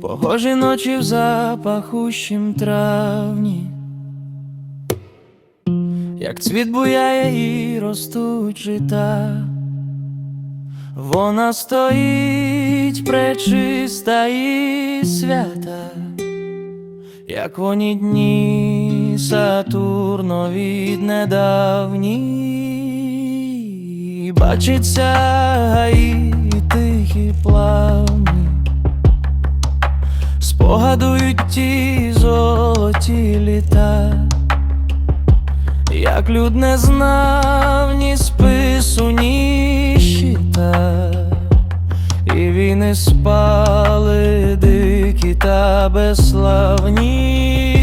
Погожі ночі в запахущім травні, як цвіт буяє і ростуть жита, вона стоїть пречиста і свята, як воні дні Сатурнові недавні, бачиться гаї тихі плавні. Спогадують ті золоті літа, як люд не знав ні спису, ні щита, і війни спали дикі та безславні.